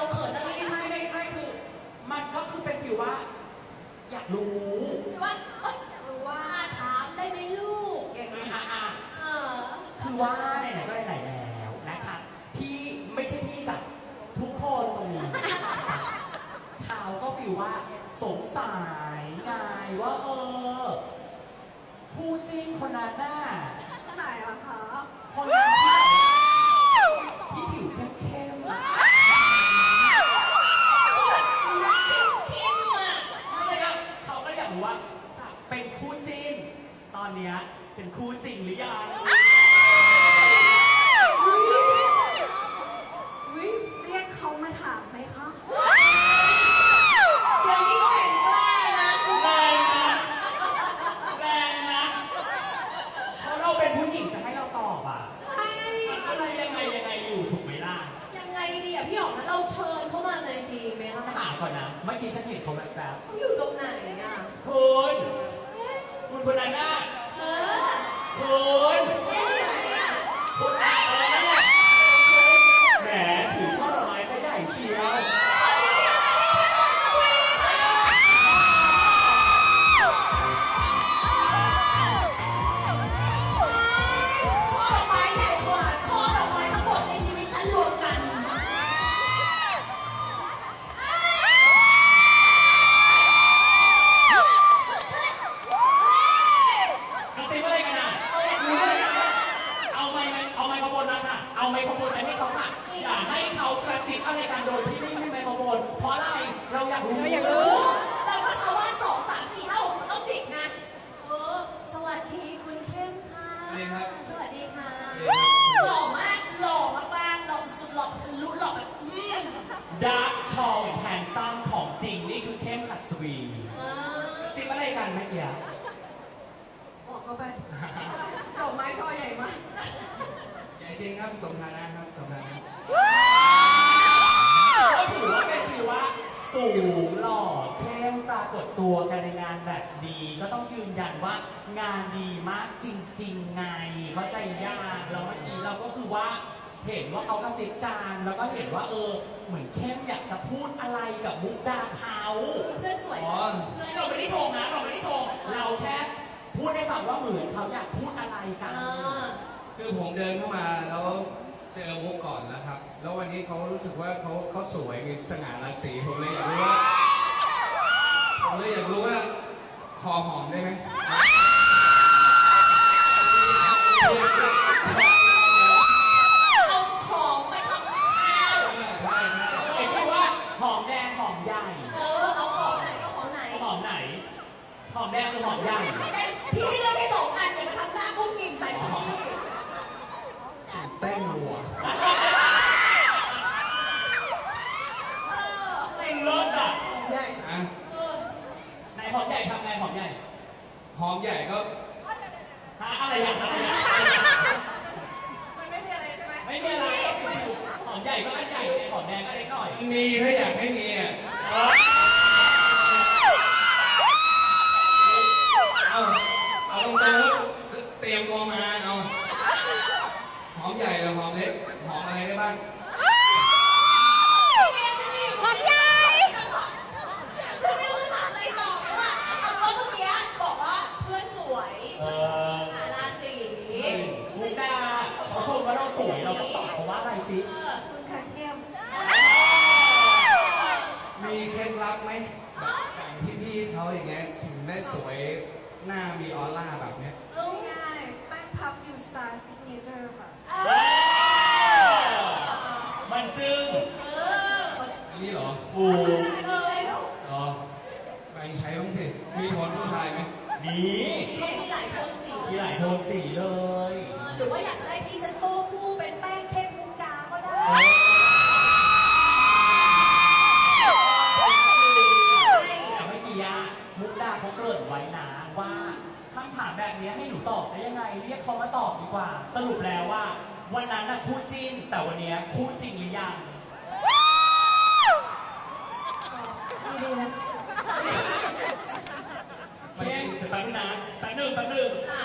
เราเขินอะไรไม่ใช่ไม่ใช่คือมันก็คือเป็นฟิวว่า อยากรู้ เมื่อกี้ฉันเห็นเขาแบบแบบเขาอยู่ตรงไหนอะๆคุณ คุณคนนั้นน่ะเออ คุณ ซิบอะไรกันเมื่อกี้บอกเข้าไปดอกไม้ช่อใหญ่มากใหญ่จริงครับสมฐานะครับสมฐานะก็ถือว่าเป็นถือว่า สูงหล่อเข้มปรากฏตัวกันในงานแบบดีก็ต้องยืนยันว่างานดีมากจริงๆไงเข้าใจยากแล้วเมื่อกี้เราก็คือว่าเห็นว่าเขากระซิบกันแล้วก็เห็นว่าเออ เหมือนเข้มอยากจะพูดอะไรกับมุกดาเขาเพื่อน พูดให้ฟังว่าเหมือนเขาอยากพูดอะไรกันเออคือผมเดินเข้ามาแล้วเจอมุกก่อนแล้วครับ แล้ววันนี้เขารู้สึกว่าเขาเขาสวยมีสง่าราศีผมเลยอยากรู้ว่าผมเลยอยากรู้ว่าคอหอมได้ไหมเอาของไปทำกับข้าวใช่ใช่เห็นไหมว่าหอมแดงหอมใหญ่เออเอาของไหนเอาของไหนหอมไหนหอมแดงหรือหอมใหญ่ พี่ให้เลือกได้สองอันอย่ามาทำหน้ากุ้งกิ่งใส่พี่แป้งหัวเอออะไรเลิศอะใหญ่อะเออไหนหอมใหญ่ทำไงหอมใหญ่หอมใหญ่ก็หาอะไรอย่างไรมันไม่มีอะไรใช่ไหมไม่มีอะไรหอมใหญ่ก็อันใหญ่หอมแดงก็เล็กหน่อยมีถ้าอยากให้มีอะ เตรียมาเอาหอมใหญ่หรือหอมเล็กหอมอะไรได้บ้างหอมใหญ่ฉันไม่รู้จะถามอะไรต่อเลยว่าเอาเพราะเมื่อกี้บอกว่าเพื่อนสวยเออหาราศีมุกดาเขาชมว่าเราสวยเราต้องตอบเขาว่าอะไรสิ เออคุณค่ะเข้มมีเคล็ดลับไหมแบบอย่างพี่ๆเขาอย่างเงี้ยถึงได้สวยหน้ามีออร่าแบบเนี้ย เอ้า ง่ายแป้งพับยูสตาร์ซิกเนเจอร์ค่ะ เออมันจึง เออ อันนี้เหรอ โอ้ เออแล้ว อ๋อแบ่งใช้บ้างสิ มีผลผู้ชายไหม ดี เขามีหลายโทนสี มีหลายโทนสีเลย เออหรือว่าอยากจะได้ที่ฉันโป้คู่เป็นแป้งเข้มมุกดาก็ได้ แต่เมื่อกี้อะมุกดาเขาเกริ่นไว้นะว่าคำถามแบบนี้ให้หนูตอบได้ยังไง เรียกเขามาตอบดีกว่า สรุปแล้วว่า วันนั้นน่ะคู่จิ้น แต่วันเนี้ยคู่จริงหรือยังดีๆนะเข้มเดี๋ยวแป๊บนึงนะแป๊บนึงแป๊บนึงอะ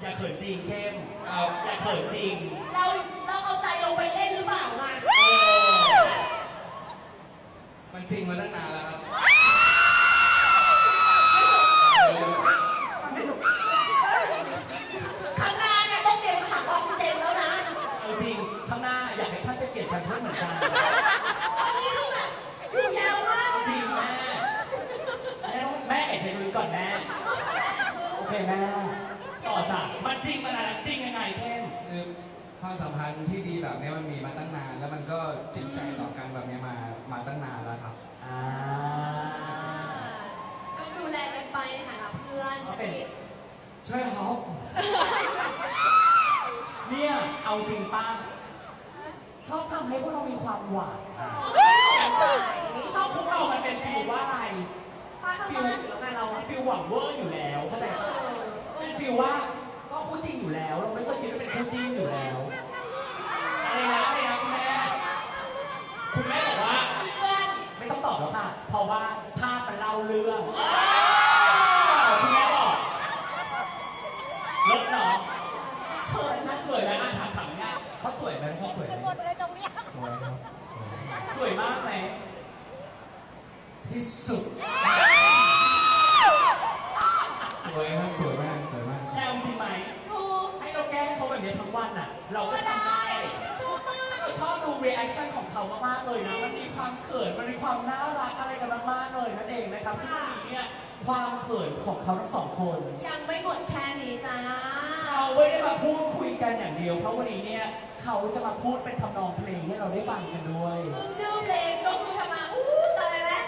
อย่าเขินจริงเข้มเอาอย่าเขินจริง เราเราเอาใจลงไปเล่นหรือเปล่าล่ะมันจริงมาตั้งนานแล้วครับข้างหน้าเนี่ยต้องเตรียมหาออกซิเจนแล้วนะเอาจริงข้างหน้าอยากให้ท่านไปเกลียนแพมเพื่อนเหมือนกันนนี้ลูกอะดูยาวมากจริงแม่แม่แม่เอ็นใจดูก่อนแม่โอเคแม่ ต่อจ้ะมัจริงมันอะไรจริงยังไงเทมคือวามสัมพันธ์ที่ดีแบบเนี้มันมีมาตั้งนาน แล้วมันก็จริงใจต่อกันแบบนี้มามาตั้งนานแล้วครับ อ่าก็ดูแลกันไปค่ะเพื่อนช่วยรับเนี่ยเอาจริงป้าชอบทำให้พวกเรามีความหวานชอบพวกเรามันเป็นฟิลว่าอะไรฟิลแล้วไงเราฟิลหวังเวอ รื่องคุณแม่บอกลดเนาะเขินนะสวยไหมอ่านถามถามเนี่ยเขาสวยไหมเขาสวยไหมหมดเลยตรงเนี้ยสวยครับสวยมากไหมที่สุดสวยครับสวยมากสวยมาก แซวจริงไหมถูกให้เราแกล้งเขาแบบนี้ทั้งวันอะ เราก็ก็ทำได้ ได้ชอบมากชอบดู reaction ของเขามากๆเลยนะ มันมีความเขิน มันมีความน่ารักอะไรกันมากๆเลย นั่นเองนะครับซึ่งวันนี้เนี่ยความเขินของเขาทั้งสองคน ยังไม่หมดแค่นี้จ้า เราไม่ได้มาพูดคุยกันอย่างเดียวเพราะวันนี้เนี่ยเขาจะมาพูดเป็นทำนองเพลงให้เราได้ฟังกันด้วยซึ่งชื่อเพลงก็คือทำมาอู้ตายแล้ว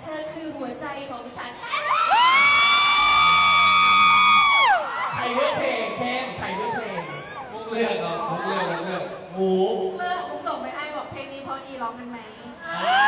เธอคือหัวใจของฉันใครเลือกเพลงเข้มใครเลือกเพลงมุกเลือกครับมุกเลือกมุกเลือกหมู เมื่อผมส่งไปให้บอกเพลงนี้เพราะดีร้องเป็นไหมอ่า